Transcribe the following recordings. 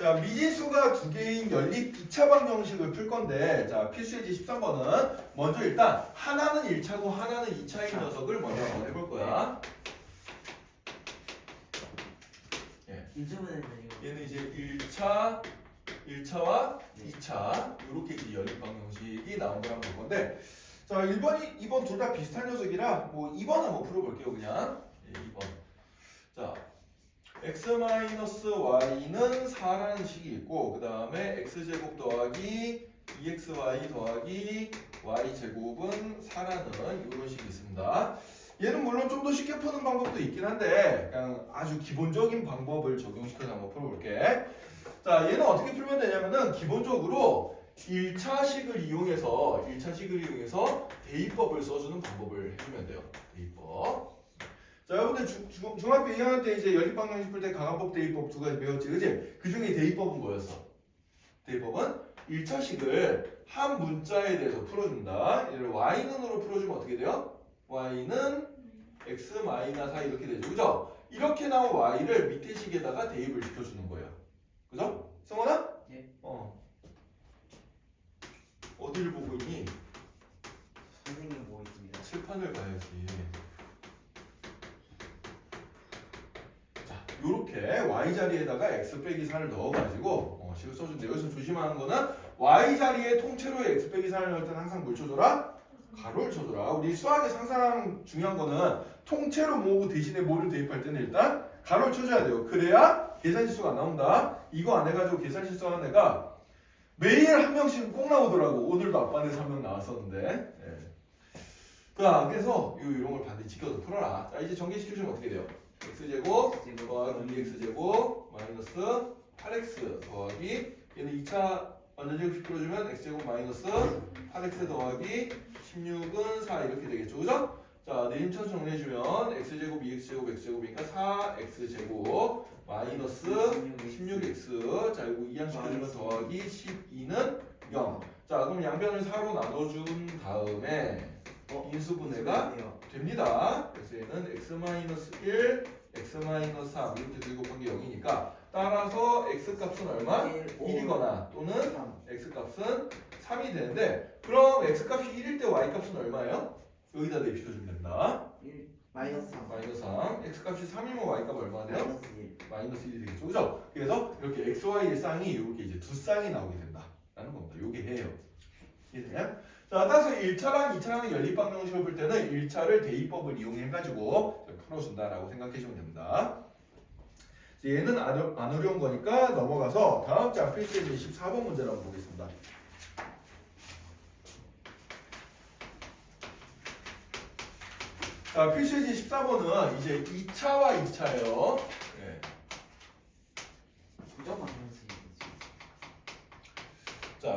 자, 미지수가 두 개인 연립 2차 방 정식을 풀 건데, 자, 필수예지 13번은 먼저 일단 하나는 1차고 하나는 2차인 녀석을 먼저 한번 해볼 거야. 이거 얘는 이제 1차, 1차와 2차 이렇게 이제 연립 방 정식이 나온 걸 한번 볼 건데, 자, 1번이 2번 둘 다 비슷한 녀석이라 뭐 2번 한번 풀어볼게요, 그냥. 예, 2번. 자, x-y는 4라는 식이 있고 그 다음에 x제곱 더하기 2xy 더하기 y제곱은 4라는 이런 식이 있습니다. 얘는 물론 좀 더 쉽게 푸는 방법도 있긴 한데 그냥 아주 기본적인 방법을 적용시켜서 한번 풀어볼게. 자, 얘는 어떻게 풀면 되냐면은 기본적으로 1차식을 이용해서 1차식을 이용해서 대입법을 써주는 방법을 해주면 돼요. 대입법. 자, 여러분들 중, 중, 중학교 2학년 때 이제 연립방정식 풀때 가간법, 대입법 두 가지 배웠지, 그지? 그 중에 대입법은 뭐였어? 대입법은 1차식을 한 문자에 대해서 풀어준다. 얘를 y는으로 풀어주면 어떻게 돼요? y는 x 마이너스 4 이렇게 되죠, 그죠? 이렇게 나온 y를 밑에 식에다가 대입을 시켜주는 거예요. 그죠? 성원아? 네. 어. 어디를 보고 있니? 선생님 보고 있습니다. 칠판을 봐야지. 자, 요렇게 y 자리에다가 x 빼기 4를 넣어가지고 어, 식을 써준대. 여기서 조심하는 거는 y 자리에 통째로 x 빼기 4를 넣을 때는 항상 뭘 쳐줘라? 가로를 쳐줘라. 우리 수학에서 항상 중요한 거는 통째로 모으고 대신에 뭐를 대입할 때는 일단 가로를 쳐줘야 돼요. 그래야 계산 실수가 안 나온다. 이거 안 해가지고 계산 실수하는 애가 매일 한 명씩 꼭 나오더라고. 오늘도 아빠네서 한명 나왔었는데. 예. 자, 그래서 요 이런 걸 반드시 지켜서 풀어라. 자, 이제 전개시켜주면 어떻게 돼요? X제곱 더하기 2x제곱 마이너스 8x 더하기 얘는 2차 완전제곱식 풀어주면 x제곱 마이너스 8x 더하기 16은 4 이렇게 되겠죠. 그죠? 자, 내림차수 정리해주면 x제곱 2x제곱 x제곱이니까 4x제곱 마이너스 16x 자 이거 이항시켜주면 더하기 12는 0. 자 그럼 양변을 4로 나눠준 다음에 어? 인수분해가. 됩니다. 그래서 얘는 x-1, x-3 이렇게 본게 0이니까 따라서 x 값은 얼마? 1이거나 또는 x 값은 3이 되는데 그럼 x 값이 1일 때 y 값은 얼마예요? 여기다 대입시켜주면. 1 마이너스 3 마이너스 3. x 값이 3이면 y 값 얼마 돼요? 마이너스 1 마이너스 1이 되겠죠. 그죠? 그래서 이렇게 xy의 쌍이 이렇게 이제 두 쌍이 나오게 된다. 라는 겁니다. 요게 해요. 이해되냐? 자, 따라서 1차랑 2차랑 연립방정식을 풀 때는 1차를 대입법을 이용해가지고 풀어준다라고 생각해주면 됩니다. 얘는 안, 안 어려운 거니까 넘어가서 다음 장 필수의 24번 문제를 한번 보겠습니다. 자, 필수의 14번은 이제 2차와 2차예요. 네. 부정 방정식이지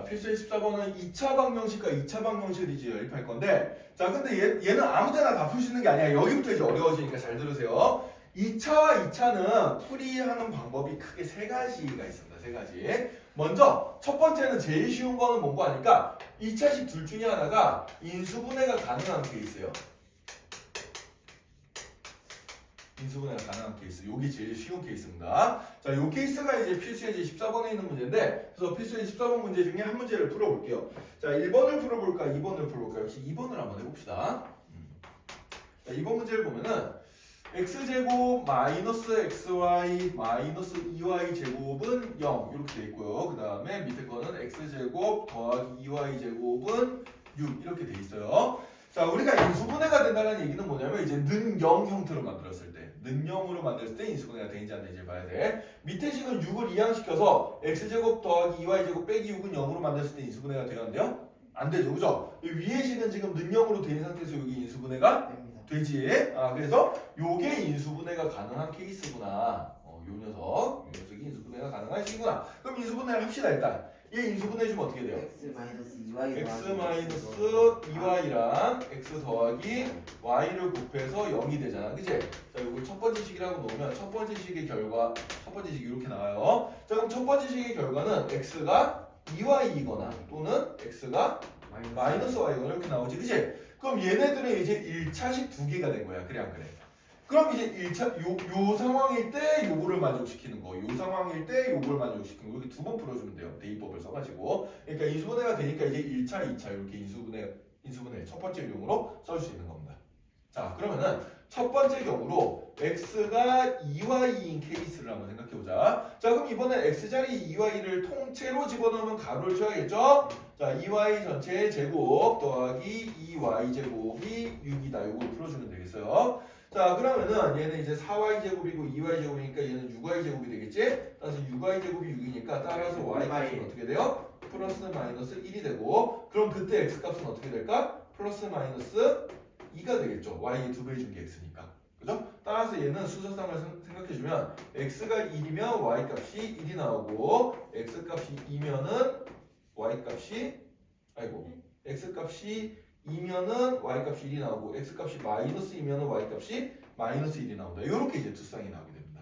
자, 필수의 14번은 2차 방정식과 2차 방정식을 이제 연립할 건데, 자, 근데 얘, 얘는 아무 데나 다 풀 수 있는 게 아니야. 여기부터 이제 어려워지니까 잘 들으세요. 2차와 2차는 풀이하는 방법이 크게 세 가지가 있습니다. 세 가지. 먼저, 첫 번째는 제일 쉬운 거는 뭔고 하니까, 2차식 둘 중에 하나가 인수분해가 가능한 케이스예요. 인수분해가 가능한 케이스. 요게 제일 쉬운 케이스입니다. 자, 요 케이스가 이제 필수예제 14번에 있는 문제인데, 그래서 필수예제 14번 문제 중에 한 문제를 풀어볼게요. 자, 1번을 풀어볼까, 2번을 풀어볼까? 역시 2번을 한번 해봅시다. 음. 자, 2번 문제를 보면은 x제곱 마이너스 xy 마이너스 2y 제곱은 0 이렇게 돼 있고요. 그 다음에 밑에 거는 x제곱 더하기 2y 제곱은 6 이렇게 돼 있어요. 자, 우리가 인수분해가 된다는 얘기는 뭐냐면 이제 는 0 형태로 만들었을 때, 는 0으로 만들었을 때 인수분해가 되는지 안 되는지 봐야 돼. 밑에 식은 6을 이항시켜서 x제곱 더하기 2y제곱 빼기 6은 0으로 만들었을 때 인수분해가 되는데요? 안 되죠, 그죠? 이 위에 식은 지금 는 0으로 된 상태에서 여기 인수분해가 되지. 아, 그래서 요게 인수분해가 가능한 케이스구나. 어, 요 녀석, 요 녀석이 인수분해가 가능한 식이구나. 그럼 인수분해를 합시다, 일단. 얘 인수분해 주면 어떻게 돼요? x 마이너스 2y x 마이너스 2y랑 x 더하기 y를 곱해서 0이 되잖아. 그치? 자, 이걸 첫 번째 식이라고 놓으면 첫 번째 식의 결과, 첫 번째 식이 이렇게 나와요. 자, 그럼 첫 번째 식의 결과는 x가 2y이거나 또는 x가 마이너스 y거나 이렇게 나오지. 그치? 그럼 얘네들은 이제 1차식 두 개가 된 거야. 그래, 안 그래? 그럼 이제 1차 요, 요 상황일 때 요거를 만족시키는 거, 요 상황일 때 요걸 만족시키는 거 이렇게 두 번 풀어주면 돼요. 대입법을 써가지고. 그러니까 인수분해가 되니까 이제 1차, 2차 이렇게 인수분해 인수분해 첫 번째 경우로 써줄 수 있는 겁니다. 자 그러면은 첫 번째 경우로 x가 2y인 케이스를 한번 생각해 보자. 자 그럼 이번엔 x 자리 2y를 통째로 집어넣으면 가로를 쳐야겠죠? 자 2y 전체 제곱 더하기 2y 제곱이 6이다. 요거 풀어주면 되겠어요. 자 그러면은 얘는 이제 4y 제곱이고 2y 제곱이니까 얘는 6y 제곱이 되겠지? 따라서 6y 제곱이 6이니까 따라서 y 값은 어떻게 돼요? 플러스 마이너스 1이 되고 그럼 그때 x 값은 어떻게 될까? 플러스 마이너스 2가 되겠죠. y의 두 배의 준게 x니까. 그죠? 따라서 얘는 수저상을 생각해주면 x가 1이면 y 값이 1이 나오고 x 값이 2면은 y 값이 아이고 x 값이 2면은 y 값이 1이 나오고 x 값이 마이너스 2면은 y 값이 마이너스 1이 나온다. 이렇게 이제 두 쌍이 나오게 됩니다.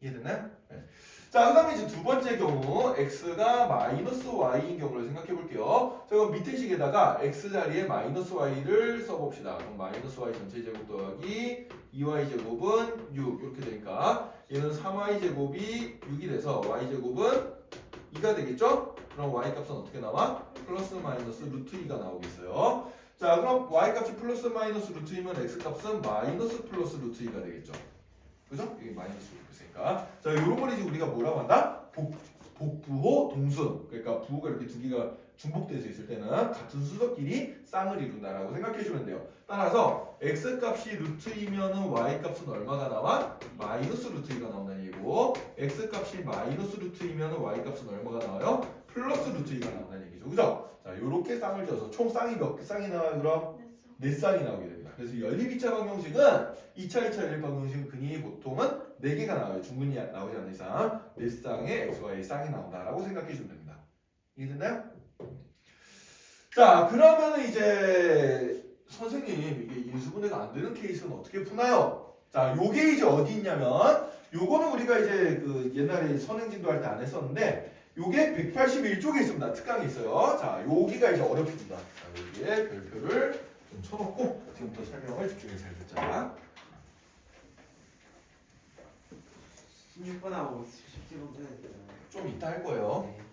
이해됐나요? 네. 자, 그 다음에 이제 두 번째 경우 x가 마이너스 y인 경우를 생각해 볼게요. 자, 그럼 밑에 식에다가 x 자리에 마이너스 y를 써봅시다. 그럼 마이너스 y 전체 제곱 더하기 2y 제곱은 6 이렇게 되니까 얘는 3y 제곱이 6이 돼서 y 제곱은 2가 되겠죠? 그럼 y 값은 어떻게 나와? 플러스 마이너스 루트 2가 나오겠어요. 자, 그럼 y 값이 플러스 마이너스 루트 2면 x 값은 마이너스 플러스 루트 2가 되겠죠. 그죠? 이게 마이너스 루트 있으니까. 자, 요런 걸 이제 우리가 뭐라고 한다? 복, 복부호 동순. 그러니까 부호가 이렇게 두 개가 중복돼서 있을 때는 같은 수석끼리 쌍을 이룬다라고 생각해 주면 돼요. 따라서 x 값이 루트 2면은 y 값은 얼마가 나와? 마이너스 루트 2가 나온다는 얘기고 x 값이 마이너스 루트 2면은 y 값은 얼마가 나와요? 플러스 루트 2가 나온다는 얘기 죠. 그죠? 자, 요렇게 쌍을 지어서 총 쌍이 몇개 쌍이 나와요, 그럼? 네 쌍이 나오게 됩니다. 그래서 연립 2차 방정식은 2차, 2차 연립 방정식은 근이 보통은 4개가 나와요. 중근이 나오지 않는 이상 4쌍의 x, y 쌍이 나온다라고 생각해 주면 됩니다. 이해됐나요? 자, 그러면 이제 선생님 이게 인수분해가 안 되는 케이스는 어떻게 푸나요? 자, 요게 이제 어디 있냐면 요거는 우리가 이제 그 옛날에 선행진도 할 때 안 했었는데 요게 181쪽에 있습니다. 특강이 있어요. 자, 여기가 이제 어렵습니다. 자, 여기에 별표를 좀 쳐놓고 지금부터 설명을 집중해서 잘 듣자. 16번하고 17번 빼야 되잖아요. 좀 이따 할 거예요. 네.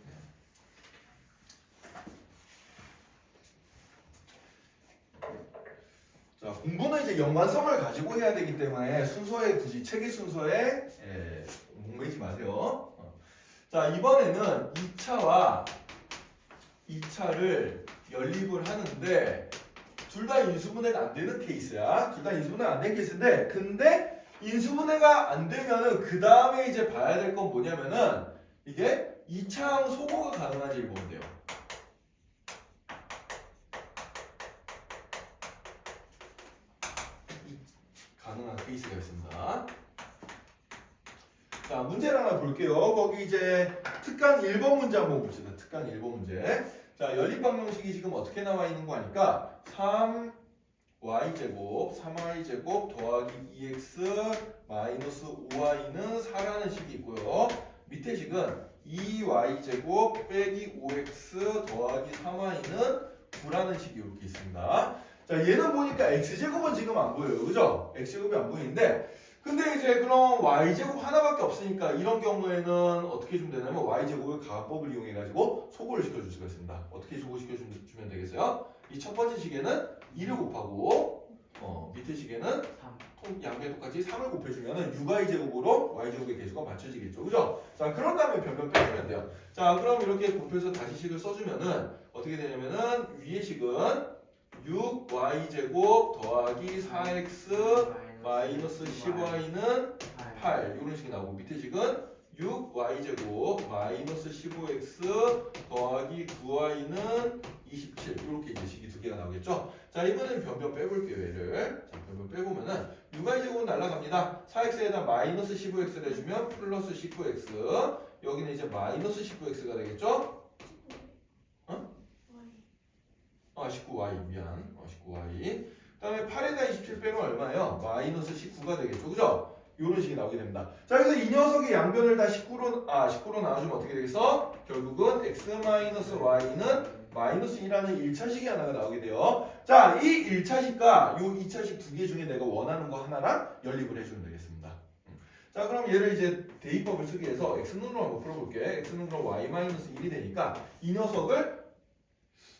자, 공부는 이제 연관성을 가지고 해야 되기 때문에 순서에 굳이 체계 순서에 예, 목매지 마세요. 어. 자, 이번에는 2차와 2차를 연립을 하는데 둘 다 인수분해가 안 되는 케이스야. 둘 다 인수분해가 안 된 케이스인데 근데 인수분해가 안 되면은 그 다음에 이제 봐야 될 건 뭐냐면은 이게 2차항 소거가 가능한지를 보면 돼요. 가능한 케이스가 있습니다. 자, 문제를 하나 볼게요. 거기 이제 특강 1번 문제 한번 봅시다. 특강 1번 문제. 자, 연립 방정식이 지금 어떻게 나와 있는 거 아니까 3y제곱, 3y제곱 더하기 2x 마이너스 5y는 4라는 식이 있고요. 밑에 식은 2y제곱 빼기 5x 더하기 3y는 9라는 식이 이렇게 있습니다. 자, 얘는 보니까 x제곱은 지금 안 보여요. 그죠? x제곱이 안 보이는데 근데 이제 그럼 y제곱 하나밖에 없으니까 이런 경우에는 어떻게 해주면 되냐면 y제곱의 가법을 이용해 가지고 소거를 시켜줄 수가 있습니다. 어떻게 소거시켜주면 되겠어요? 이 첫 번째 식에는 2를 곱하고 어, 밑에 식에는 3. 통 양변 똑같이 3을 곱해주면 6y제곱으로 y제곱의 개수가 맞춰지겠죠. 그죠? 자, 그런 다음에 변변 빼주면 돼요. 자, 그럼 이렇게 곱해서 다시 식을 써주면은 어떻게 되냐면은 위의 식은 6y제곱 더하기 4x 마이너스 10y는 8 이런 식이 나오고 밑에 식은 6y제곱 마이너스 15x 더하기 9y는 27 이렇게 이제 식이 두 개가 나오겠죠? 자 이번에는 변변 빼볼게요 얘를. 자 변변 빼보면은 6y제곱은 날라갑니다. 4x에다 마이너스 15x를 해주면 플러스 19x 여기는 이제 마이너스 19x가 되겠죠? 아 19y 미안. 어, 19y 그 다음에 8에다 27 빼면 얼마예요? 마이너스 19가 되겠죠 그죠? 이런 식이 나오게 됩니다. 자, 그래서 이 녀석의 양변을 다 19로 아 19로 나눠주면 어떻게 되겠어? 결국은 x y는 마이너스 1하는 1차식이 하나가 나오게 돼요. 자, 이 1차식과 이 2차식 두 개 중에 내가 원하는 거 하나랑 연립을 해주면 되겠습니다. 음. 자, 그럼 얘를 이제 대입법을 쓰기 위해서 x는으로 한번 풀어볼게. x는으로 y 마이너스 1이 되니까 이 녀석을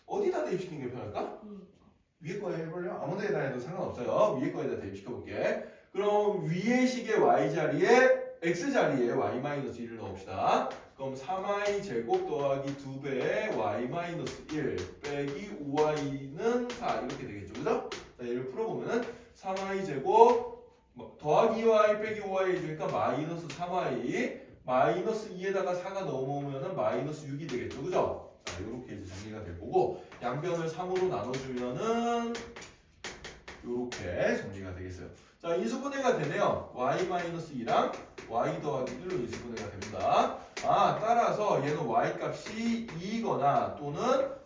어디다 대입시키는 게 편할까? 위에 거에 해볼래요? 아무 데나 해도 상관없어요. 위에 거에다 대입시켜 볼게. 그럼 위의 식의 y 자리에 x 자리에 y 마이너스 1을 넣읍시다. 그럼 3y 제곱 더하기 2배의 y 마이너스 1 빼기 5y는 4 이렇게 되겠죠, 그죠? 자, 얘를 풀어보면은 3y 제곱 뭐, 더하기 2y 빼기 5y 해주니까 마이너스 3y 마이너스 2에다가 4가 넘어오면은 마이너스 6이 되겠죠, 그죠? 자, 이렇게 이제 정리가 될 거고 양변을 3으로 나눠주면은 이렇게 정리가 되겠어요. 자, 인수분해가 되네요. y-2랑 y 더하기 1로 인수분해가 됩니다. 아, 따라서 얘는 y 값이 2거나 또는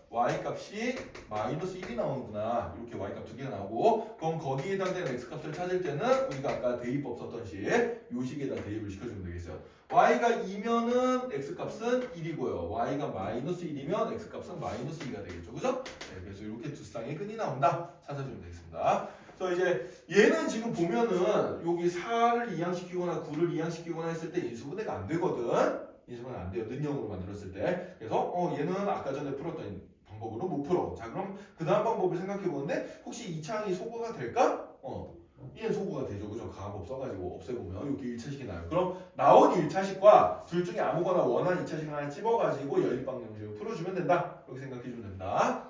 y 값이 마이너스 1이 나오는구나. 이렇게 y 값 두 개가 나오고 그럼 거기에 해당되는 x 값을 찾을 때는 우리가 아까 대입법 썼던 식, 요 식에다 대입을 시켜주면 되겠어요. y가 2면은 x 값은 1이고요. y가 마이너스 1이면 x 값은 마이너스 2가 되겠죠. 그죠? 네, 그래서 이렇게 두 쌍의 끈이 나온다. 찾아주면 되겠습니다. 그래서 이제 얘는 지금 보면은 여기 4를 이항시키거나 9를 이항시키거나 했을 때 인수분해가 안 되거든. 인수분해 안 돼요. 는형으로 만들었을 때. 그래서 어 얘는 아까 전에 풀었던 방법으로 못 풀어. 자 그럼 그 다음 방법을 생각해 보는데 혹시 이 창이 소거가 될까? 어. 얘는 소거가 되죠. 그죠? 가법 써가지고 없애보면 여기 1차식이 나요. 그럼 나온 1차식과 둘 중에 아무거나 원하는 2차식 하나 찝어가지고 연립방정식을 풀어주면 된다. 이렇게 생각해주면 된다.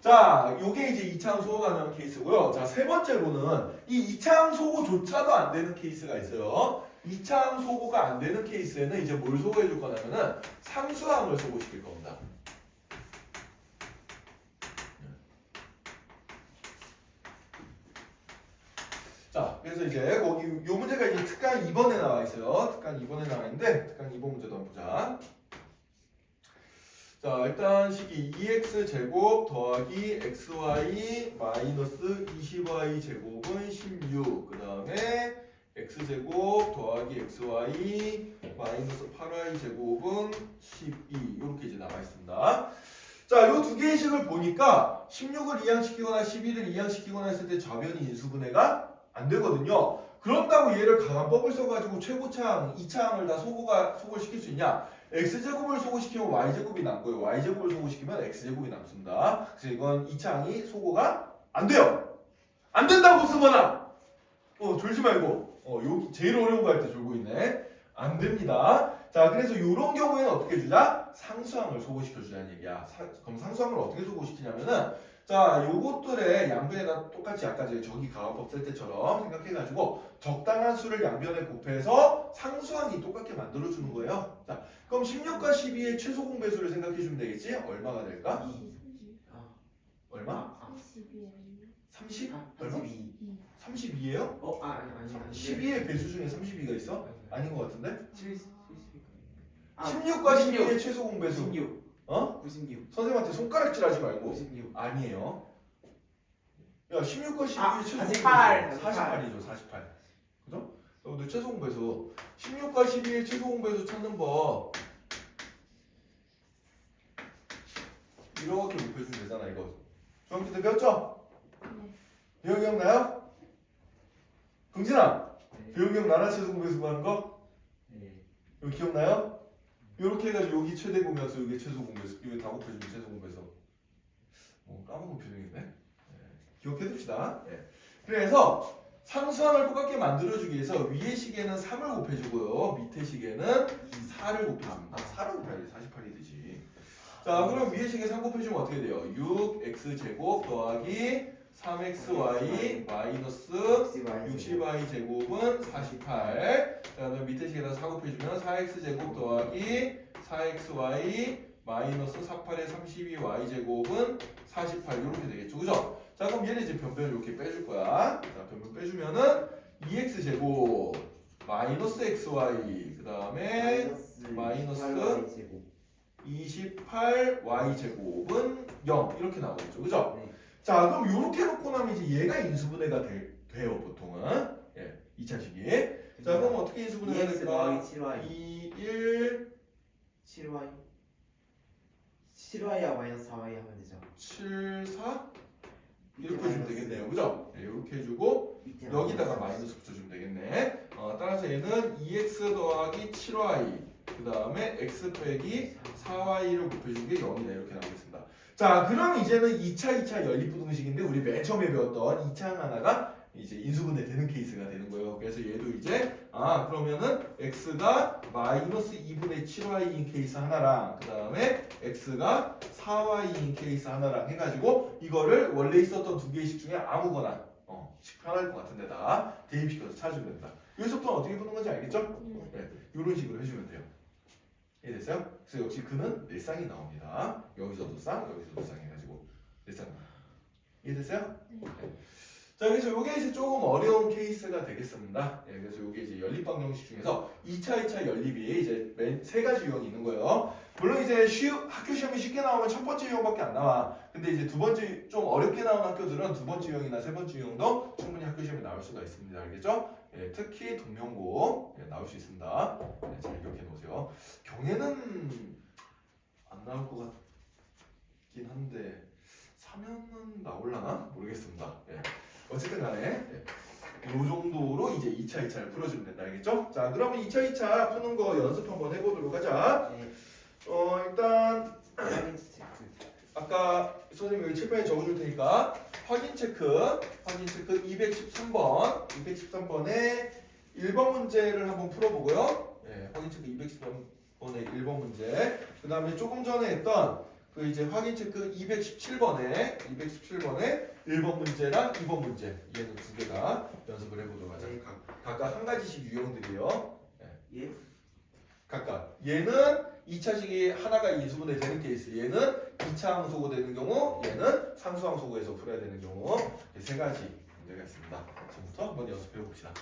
자, 요게 이제 이창 소호가 나는 케이스고요. 자, 세 번째로는 이 이창 소호조차도 안 되는 케이스가 있어요. 이창 소호가 안 되는 케이스에는 이제 뭘 소호해 줄 거냐면은 상수항을 소호시킬 겁니다. 자, 그래서 이제 거기 요 문제가 이제 특강 2번에 나와 있어요. 특강 2번에 나와 있는데 특강 2번 문제도 한번 보자. 자 일단 식이 2x 제곱 더하기 xy 마이너스 20y 제곱은 16. 그 다음에 x 제곱 더하기 xy 마이너스 8y 제곱은 12. 이렇게 이제 나와 있습니다. 자, 요 두 개의 식을 보니까 16을 이항시키거나 11을 이항시키거나 했을 때 좌변이 인수분해가 안 되거든요. 그런다고 얘를 강한 법을 써가지고 최고차항, 2차항을 다 소거가 소거를 시킬 수 있냐? X제곱을 소거시키면 y제곱이 남고요. y제곱을 소거시키면 x제곱이 남습니다. 그래서 이건 2차항이 소거가 안 돼요. 안 된다고 쓰거나 어 졸지 말고 어 여기 제일 어려운 거 할 때 졸고 있네. 안 됩니다. 자 그래서 이런 경우에는 어떻게 주자? 상수항을 소거시켜 주자는 얘기야. 사- 그럼 상수항을 어떻게 소거시키냐면은 자 요것들의 양변에다 똑같이 아까 제 저기 가화법 쓸 때처럼 생각해가지고 적당한 수를 양변에 곱해서 상수항이 똑같게 만들어주는 거예요. 자 그럼 16과 12의 최소 공배수를 생각해주면 되겠지? 얼마가 될까? 얼마? 30? 얼마? 32. 32예요? 어, 아, 아니, 아니, 아니. 12의 배수 중에 32가 있어? 아닌 것 같은데? 7, 70. 아, 16과 12의 최소 공배수 96. 어? 96. 선생님한테 손가락질 하지 말고 96. 아니에요 야 16과 12의 아, 최소 48, 공배수 48이죠 48 그죠? 여러분들 최소 공배수 16과 12의 최소 공배수 찾는 법 이렇게 곱해주면 되잖아 이거 때 배웠죠? 배우 기억나요? 긍진아 네. 배우 기억나나 최소 공배수 구하는 거? 네. 이거 기억나요? 이렇게 해가지고 여기 최대 공배수 여기 최소 공배수 여기 다 곱해주면 최소 공배수 어, 까먹은 표정이네 네. 기억해둡시다 네. 그래서 상수항을 똑같게 만들어주기 위해서 위의 식에는 3을 곱해주고요 밑에 식에는 4를 곱해줍니다 4를 곱해야지 48이 되지 자 그럼 위의 식에 3 곱해주면 어떻게 돼요? 6x제곱 더하기 3xy 마이너스 60y 제곱은 48. 자, 그다음 밑에 식에다 4 곱해주면 4x 제곱 더하기 4xy 마이너스 48의 32y 제곱은 48 이렇게 되겠죠, 그죠? 자, 그럼 얘는 이제 변변을 이렇게 빼줄 거야. 자, 변변 빼주면은 2x 제곱 마이너스 xy 그 다음에 마이너스 28y 제곱은 0 이렇게 나오겠죠, 그죠? 네. 자 그럼 이렇게 놓고 나면 이제 얘가 인수분해가 될- 돼요 보통은. 예 2차식이. 자 그럼 어떻게 인수분해 해야 2x 될까? 더하기 7y 2, 1, 7y 7y와 마이너스 4y 하면 되죠. 7, 4 밑에 이렇게 해주면. 되겠네요. 그죠? 네, 이렇게 해주고 밑에 여기다가 마이너스. 붙여주면 되겠네. 어, 따라서 얘는 2x 더하기 7y 그 다음에 x 빼기 4y를 곱해준 게 0이네 이렇게 나오겠습니다 자 그럼 이제는 2차 2차 연립부등식인데 우리 맨 처음에 배웠던 2차 하나가 이제 인수분해 되는 케이스가 되는 거예요. 그래서 얘도 이제 아 그러면은 x가 마이너스 2분의 7y인 케이스 하나랑 그 다음에 x가 4y인 케이스 하나랑 해가지고 이거를 원래 있었던 두 개씩 중에 아무거나 어, 편할 것 같은 데다 대입시켜서 찾으면 된다. 여기서부터 어떻게 푸는 건지 알겠죠? 네, 이런 식으로 해주면 돼요 이해됐어요? 그래서 역시 그는 네 쌍이 나옵니다 여기서도 쌍 여기서도 쌍 해가지고 네 쌍. 이해됐어요? 네. 자 그래서 이게 이제 조금 어려운 케이스가 되겠습니다. 예, 그래서 이게 이제 연립방 정식 중에서 2차, 2차 연립이 이제 맨 세 가지 유형이 있는 거예요. 물론 이제 쉬, 학교 시험이 쉽게 나오면 첫 번째 유형밖에 안 나와. 근데 이제 두 번째 좀 어렵게 나오는 학교들은 두 번째 유형이나 세 번째 유형도 충분히 학교 시험에 나올 수가 있습니다. 알겠죠? 예, 특히 동명고 예, 나올 수 있습니다. 예, 잘 기억해 놓으세요. 경애는 안 나올 것 같긴 한데 사면은 나올라나 모르겠습니다. 예. 어쨌든 간에 예. 이 정도로 이제 2차, 2차를 풀어주면 된다 알겠죠? 자 그러면 2차, 2차 푸는 거 연습 한번 해보도록 하자 네어 일단 확인 체크 아까 선생님이 여기 칠판에 적어줄 테니까 확인 체크 확인 체크 213번 213번에 1번 문제를 한번 풀어보고요. 예, 확인 체크 213번의 1번 문제. 그 다음에 조금 전에 했던 그 이제 확인 체크 217번에 217번에 1번 문제랑 2번 문제 얘는 두 개가 연습을 해보도록 하자. 네. 각, 각각 한 가지씩 유형들이요. 예. 각각. 얘는 2차 식이 하나가 인수분해 되는 케이스. 얘는 2차 항소고 되는 경우 얘는 상수 항소고에서 풀어야 되는 경우. 이렇게 세 가지 문제가 있습니다. 지금부터 한번 연습해 봅시다